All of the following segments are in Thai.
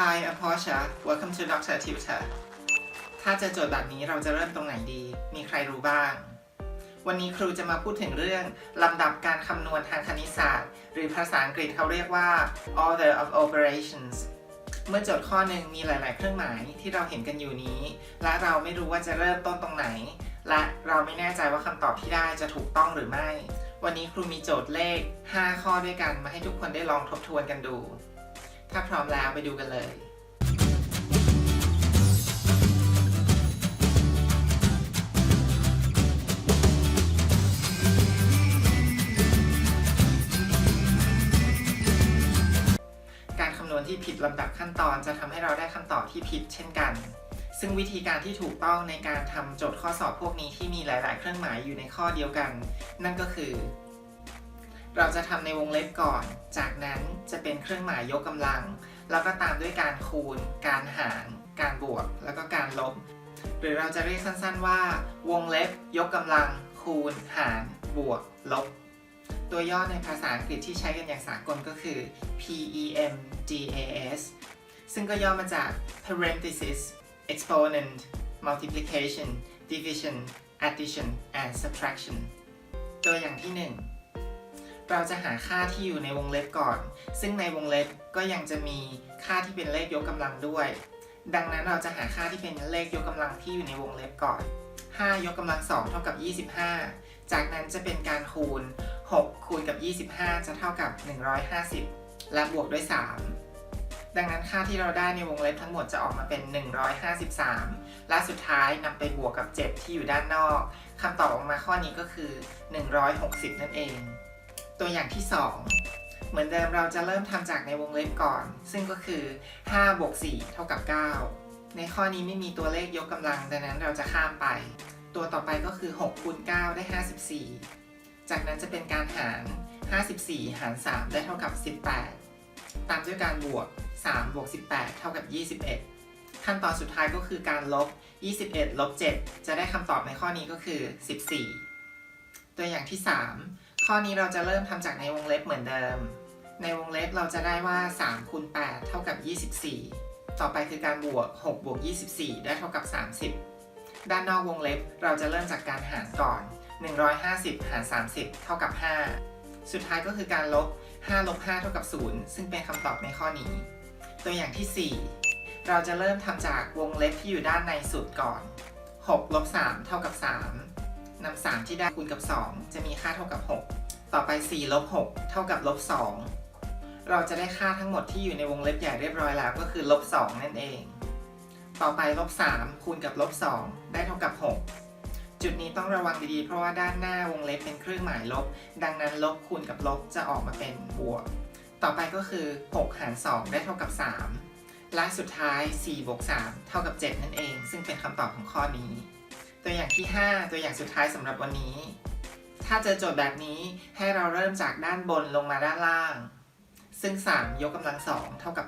Hi I'm Portia Welcome to Dr. Tutor ถ้าจอโจทย์แบบนี้เราจะเริ่มตรงไหนดี มีใครรู้บ้าง วันนี้ครูจะมาพูดถึงเรื่องลำดับการคำนวณทางคณิตศาสตร์ หรือภาษาอังกฤษเขาเรียกว่า order of operations เมื่อโจทย์ข้อหนึ่งมีหลาย ๆ เครื่องหมายที่เราเห็นกันอยู่นี้ และเราไม่รู้ว่าจะเริ่มต้นตรงไหน และเราไม่แน่ใจว่าคำตอบที่ได้จะถูกต้องหรือไม่ วันนี้ครูมีโจทย์เลข 5 ข้อด้วยกันมาให้ทุกคนได้ลองทบทวนกันดู ถ้าพร้อมแล้วไปดูกันเลย การคำนวณที่ผิดลำดับขั้นตอนจะทำให้เราได้คำตอบที่ผิดเช่นกัน ซึ่งวิธีการที่ถูกต้องในการทำโจทย์ข้อสอบพวกนี้ที่มีหลาย ๆ เครื่องหมายอยู่ในข้อเดียวกัน นั่นก็คือ เราจะทำในวงเล็บก่อน จากนั้นจะเป็นเครื่องหมายยกกำลัง แล้วก็ตามด้วยการคูณ การหาร การบวก แล้วก็การลบ หรือเราจะเรียกสั้นๆว่า วงเล็บ ยกกำลัง คูณ หาร บวก ลบ ตัวย่อในภาษาอังกฤษที่ใช้กันอย่างสากลก็คือ PEMDAS ซึ่งก็ย่อมาจาก parenthesis exponent multiplication division addition and subtraction ตัวอย่างที่ 1 เราจะหาค่าที่อยู่ในวงเล็บก่อน ซึ่งในวงเล็บก็ยังจะมีค่าที่เป็นเลขยกกำลังด้วย ดังนั้นเราจะหาค่าที่เป็นเลขยกกำลังที่อยู่ในวงเล็บก่อน 5 ยกกำลัง 2 เท่ากับ 25 จากนั้นจะเป็นการคูณ 6 คูณกับ 25 จะเท่ากับ 150 และบวกด้วย 3 ดังนั้นค่าที่เราได้ในวงเล็บทั้งหมดจะออกมาเป็น 153 และสุดท้ายนำไปบวกกับ 7 ที่อยู่ด้านนอกคำตอบออกมาข้อนี้ก็คือ 160 นั่นเอง ตัวอย่างที่ 2 เหมือนเดิมเราจะเริ่มทำจากในวงเล็บก่อน ซึ่งก็คือ5บวก4เท่ากับ 9 ในข้อนี้ไม่มีตัวเลขยกกำลังดังนั้นเราจะข้ามไป ตัวต่อไปก็คือ6คูณ9ได้ 54 จากนั้นจะเป็นการหาร 54 หาร 3 ได้เท่ากับ 18 ตามด้วยการบวก3บวก18 เท่ากับ 21 ขั้นตอนสุดท้ายก็คือการลบ 21 ลบ 7 จะได้คำตอบในข้อนี้ก็คือ 14 ตัวอย่างที่ 3 ข้อนี้เราจะเริ่มทำจากในวงเล็บเหมือนเดิม ในวงเล็บเราจะได้ว่า3คูณ8เท่ากับ 24 ต่อไปคือการบวก6บวก24 ได้เท่ากับ 30 ด้านนอกวงเล็บเราจะเริ่มจากการหารก่อน 150 หาร 30 เท่ากับ 5 สุดท้ายก็คือการลบ 5 ลบ 5 เท่ากับ 0 ซึ่งเป็นคำตอบในข้อนี้ ตัวอย่างที่ 4 เราจะเริ่มทำจากวงเล็บที่อยู่ด้านในสุดก่อน6ลบ3เท่ากับ 3 นำ3ที่ได้คูณกับ 2 จะมีค่าเท่ากับ 6 ต่อไป4ลบ6เท่ากับลบ2เราจะได้ค่าทั้งหมดที่อยู่ในวงเล็บใหญ่เรียบร้อยแล้วก็คือลบ2นั่นเอง ต่อไปลบ3คูณกับลบ2ได้เท่ากับ 6 จุดนี้ต้องระวังดีๆ เพราะว่าด้านหน้าวงเล็บเป็นเครื่องหมายลบ ดังนั้นลบคูณกับลบจะออกมาเป็นบวก ต่อไปก็คือ 6 หาร 2 ได้เท่ากับ 3 และสุดท้าย4บวก3เท่ากับ 7 นั่นเอง ซึ่งเป็นคำตอบของข้อนี้ ตัวอย่างที่ 5 ตัวอย่างสุดท้ายสำหรับวันนี้ ถ้าเจอโจทย์แบบนี้ให้เราเริ่มจากด้านบนลงมาด้านล่าง ซึ่ง 3 ยกกำลัง2เท่ากับ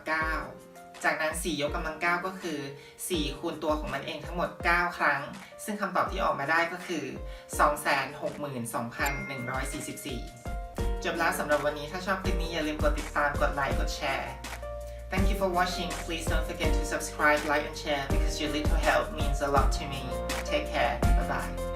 9 จากนั้น 4 ยกกำลัง 9 ก็คือ 4 คูณตัวของมันเองทั้งหมด 9 ครั้ง ซึ่งคำตอบที่ออกมาได้ก็คือ 262,144 จบแล้วสำหรับวันนี้ถ้าชอบคลิปนี้อย่าลืมกดติดตามกดไลค์กดแชร์ Thank you for watching. Please don't forget to subscribe, like, and share because your little help means a lot to me. Take care. Bye bye.